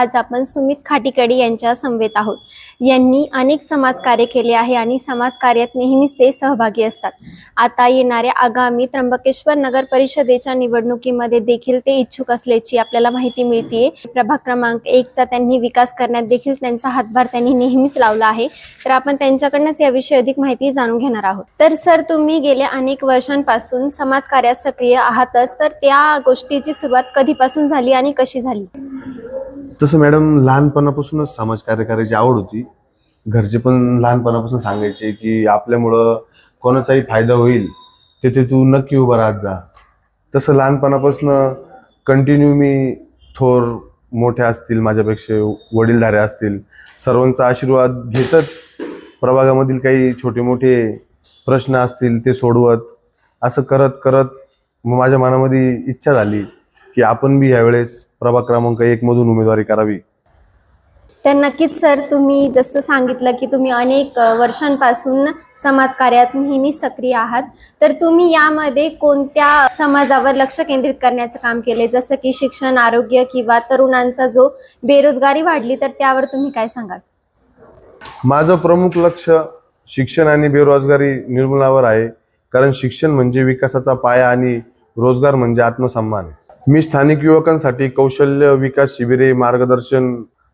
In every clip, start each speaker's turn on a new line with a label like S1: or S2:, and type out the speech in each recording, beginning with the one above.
S1: आज आपण सुमित खाटीकडे यांच्या समवेत आहोत. यांनी अनेक समाजकार्य केले आहे आणि समाजकार्यात नेहमीच ते सहभागी असतात. आता येणाऱ्या आगामी त्र्यंबकेश्वर नगर परिषदेच्या निवडणुकीमध्ये देखील ते इच्छुक असल्याची आपल्याला माहिती मिळते प्रभाग क्रमांक एकचा त्यांनी विकास करण्यात देखील त्यांचा हातभार त्यांनी नेहमीच लावला आहे. तर आपण त्यांच्याकडनंच याविषयी अधिक माहिती जाणून घेणार आहोत. तर सर तुम्ही गेल्या अनेक वर्षांपासून समाजकार्यात सक्रिय आहातच. तर त्या गोष्टीची सुरुवात कधीपासून झाली आणि कशी झाली?
S2: तसं मॅडम लहानपणापासूनच समाजकार्य करायची आवड होती. घरचे पण लहानपणापासून सांगायचे की आपल्यामुळं कोणाचाही फायदा होईल तिथे तू नक्की उभा राहत जा. तसं लहानपणापासून कंटिन्यू मी थोर मोठे असतील माझ्यापेक्षा वडीलधारे असतील सर्वांचा आशीर्वाद घेतच प्रभागामधील काही छोटे मोठे प्रश्न असतील ते सोडवत असं करत करत मग माझ्या मनामध्ये इच्छा झाली की आपण बी यावेळेस प्रभाग क्रमांक एक मधून उमेदवारी करावी.
S1: तर नक्कीच सर तुम्ही जसं सांगितलं की तुम्ही अनेक वर्षांपासून समाजकार्यात नेहमी सक्रिय आहात. तर तुम्ही यामध्ये कोणत्या समाजावर लक्ष केंद्रित करण्याचं काम केले जसं की शिक्षण आरोग्य किंवा तरुणांचा जो बेरोजगारी वाढली तर त्यावर तुम्ही काय सांगाल?
S2: माझं प्रमुख लक्ष शिक्षण आणि बेरोजगारी निर्मूलनावर आहे. कारण शिक्षण म्हणजे विकासाचा पाया आणि रोजगार म्हणजे आत्मसन्मान. मी स्थानिक युवकांसाठी कौशल्य विकास शिबिरे मार्गदर्शन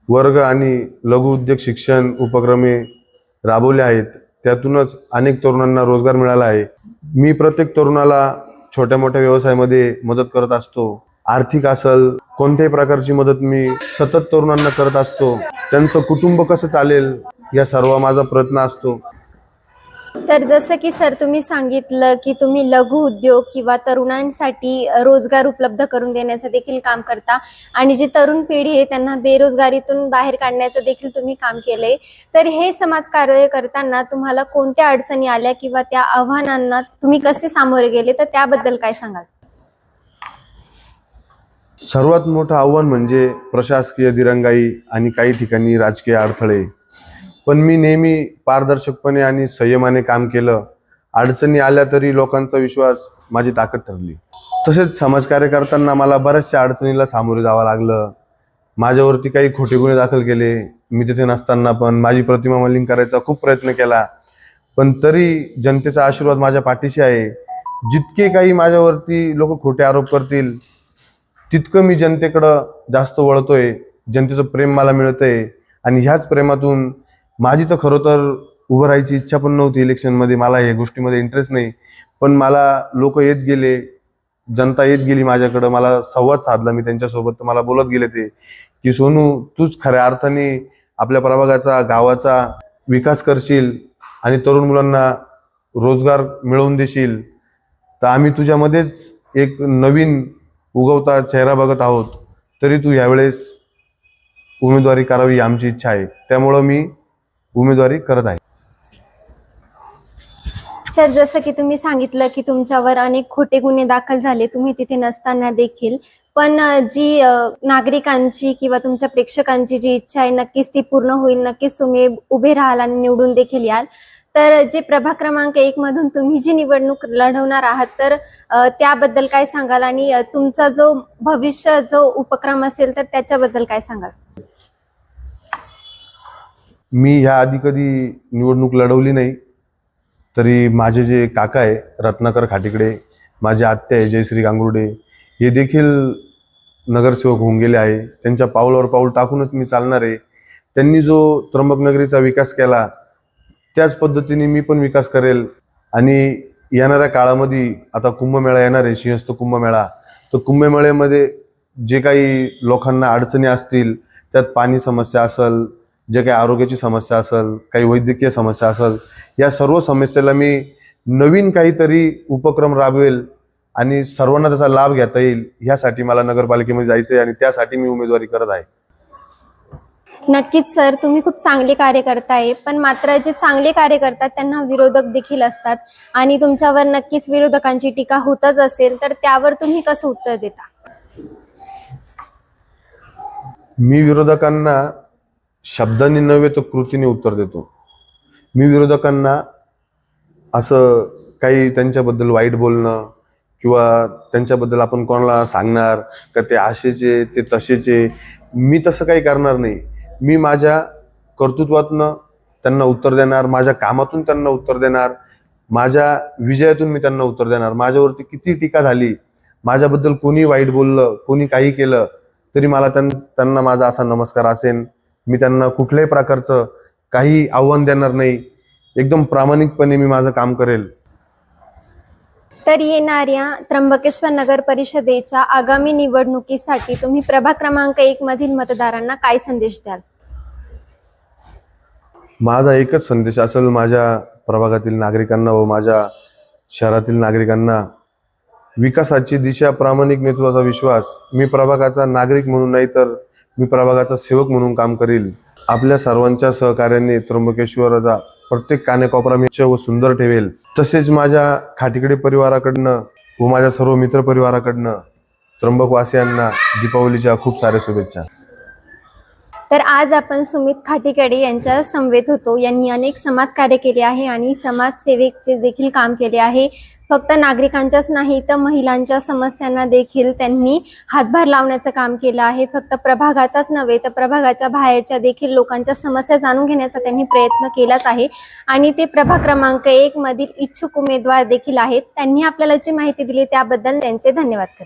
S2: वर्ग आणि लघु उद्योग शिक्षण उपक्रमे राबवले आहेत. त्यातूनच अनेक तरुणांना रोजगार मिळाला आहे. मी प्रत्येक तरुणाला छोट्या मोठ्या व्यवसायामध्ये मदत करत असतो. आर्थिक असल कोणत्याही प्रकारची मदत मी सतत तरुणांना करत असतो. त्यांचं कुटुंब कसं चालेल या सर्व माझा प्रयत्न असतो.
S1: तर जसं की सर तुम्ही सांगितलं की तुम्ही लघु उद्योग किंवा तरुणांसाठी रोजगार उपलब्ध करून देण्याचं देखील काम करता. आणि जी तरुण पिढी आहे त्यांना बेरोजगारीतून बाहेर काढण्याचं देखील तुम्ही काम केलंय. तर हे समाजकार्य करताना तुम्हाला कोणत्या अडचणी आल्या किंवा त्या आव्हानांना तुम्ही कसे सामोरे गेले? तर त्याबद्दल काय सांगाल?
S2: सर्वात मोठं आव्हान म्हणजे प्रशासकीय दिरंगाई आणि काही ठिकाणी राजकीय अडथळे. पण मी नेहमी पारदर्शकपणे आणि संयमाने काम केलं. अडचणी आल्या तरी लोकांचा विश्वास माझी ताकद ठरली. तसेच समाजकार्य करताना मला बऱ्याचशा अडचणीला सामोरे जावं लागलं. माझ्यावरती काही खोटे गुन्हे दाखल केले. मी तिथे नसताना पण माझी प्रतिमा मलिन करायचा खूप प्रयत्न केला. पण तरी जनतेचा आशीर्वाद माझ्या पाठीशी आहे. जितके काही माझ्यावरती लोक खोटे आरोप करतील तितकं मी जनतेकडं जास्त वळतोय. जनतेचं प्रेम मला मिळतंय. आणि ह्याच प्रेमातून माझी तर खरं तर उभं राहायची इच्छा पण नव्हती इलेक्शनमध्ये. मला या गोष्टीमध्ये इंटरेस्ट नाही. पण मला लोक येत गेले जनता येत गेली माझ्याकडं. मला संवाद साधला मी त्यांच्यासोबत. तर मला बोलत गेले ते की सोनू तूच खऱ्या अर्थाने आपल्या प्रभागाचा गावाचा विकास करशील आणि तरुण मुलांना रोजगार मिळवून देशील. तर आम्ही तुझ्यामध्येच एक नवीन उगवता चेहरा बघत आहोत. तरी तू यावेळेस उमेदवारी करावी आमची इच्छा आहे. त्यामुळं मी उमेदवारी करत आहे.
S1: सर जसं की तुम्ही सांगितलं की तुमच्यावर अनेक खोटे गुन्हे दाखल झाले तुम्ही तिथे नसताना देखील. पण जी नागरिकांची किंवा तुमच्या प्रेक्षकांची जी इच्छा आहे नक्कीच ती पूर्ण होईल. नक्कीच तुम्ही उभे राहाल आणि निवडून देखील याल. तर जे प्रभाग क्रमांक एक मधून तुम्ही जी निवडणूक लढवणार आहात तर त्याबद्दल काय सांगाल? आणि तुमचा जो भविष्य जो उपक्रम असेल तर त्याच्याबद्दल काय सांगाल?
S2: मी ह्या आधी कधी निवडणूक लढवली नाही तरी माझे जे काका आहे रत्नाकर खाटीकडे माझे आत्या आहे जयश्री गांगुर्डे हे देखील नगरसेवक होऊन गेले आहे. त्यांच्या पावलावर पाऊल टाकूनच मी चालणार आहे. त्यांनी जो त्र्यंबकनगरीचा विकास केला त्याच पद्धतीने मी पण विकास करेल. आणि येणाऱ्या काळामध्ये आता कुंभमेळा येणार आहे सिंहस्थ कुंभमेळा. तर कुंभमेळ्यामध्ये जे काही लोकांना अडचणी असतील त्यात पाणी समस्या असेल जे काही आरोग्याची समस्या असेल काही वैद्यकीय समस्या असेल या सर्व समस्येला मी नवीन काहीतरी उपक्रम राबवेल आणि सर्वांना त्याचा लाभ घेता येईल ह्यासाठी मला नगरपालिकेमध्ये जायचं आहे आणि त्यासाठी मी उमेदवारी करत आहे.
S1: नक्कीच सर. तुम्ही खूप चांगले कार्य करताय पण मात्र जे चांगले कार्य करतात त्यांना विरोधक देखील असतात आणि तुमच्यावर नक्कीच विरोधकांची टीका होतच असेल तर त्यावर तुम्ही कसं उत्तर देता?
S2: मी विरोधकांना शब्दांनी नव्हे तर कृतीने उत्तर देतो. मी विरोधकांना असं काही त्यांच्याबद्दल वाईट बोलणं किंवा त्यांच्याबद्दल आपण कोणाला सांगणार का ते आशेचे ते तसेचे मी तसं काही करणार नाही. मी माझ्या कर्तृत्वातनं त्यांना उत्तर देणार माझ्या कामातून त्यांना उत्तर देणार माझ्या विजयातून मी त्यांना उत्तर देणार. माझ्यावरती किती टीका झाली माझ्याबद्दल कोणी वाईट बोललं कोणी काही केलं तरी मला त्यां त्यांना माझा असा नमस्कार असेल मी त्यांना कुठल्याही प्रकारचं काही आव्हान देणार नाही. एकदम प्रामाणिकपणे मी माझं काम करेल.
S1: तर येणाऱ्या त्र्यंबकेश्वर नगर परिषदेच्या आगामी निवडणुकीसाठी तुम्ही प्रभाग क्रमांक एक मधील मतदारांना काय संदेश द्याल?
S2: माझा एकच संदेश असेल माझ्या प्रभागातील नागरिकांना व माझ्या शहरातील नागरिकांना. विकासाची दिशा प्रामाणिक नेतृत्वाचा विश्वास. मी प्रभागाचा नागरिक म्हणून नाही तर मी प्रभागाचा सेवक म्हणून काम करील. आपल्या सर्वांच्या सहकार्याने त्र्यंबकेश्वराचा प्रत्येक कानेकोपरा मी व सुंदर ठेवेल. तसेच माझ्या खाटीकडे परिवाराकडनं व माझ्या सर्व मित्र परिवाराकडनं त्र्यंबकवासियांना दीपावलीच्या खूप साऱ्या शुभेच्छा.
S1: तर आज आपण सुमित खाटीकडे यांच्या समवेत होतो. यांनी अनेक समाजकार्य केले आहे आणि समाजसेवेचे देखील काम केले आहे. फक्त नागरिकांच्याच नाही तर महिलांच्या समस्यांना देखील त्यांनी हातभार लावण्याचं काम केलं आहे. फक्त प्रभागाचाच नव्हे तर प्रभागाच्या बाहेरच्या देखील लोकांच्या समस्या जाणून घेण्याचा त्यांनी प्रयत्न केलाच आहे. आणि ते प्रभाग क्रमांक एक मधील इच्छुक उमेदवार देखील आहेत. त्यांनी आपल्याला जी माहिती दिली त्याबद्दल त्यांचे धन्यवाद करते.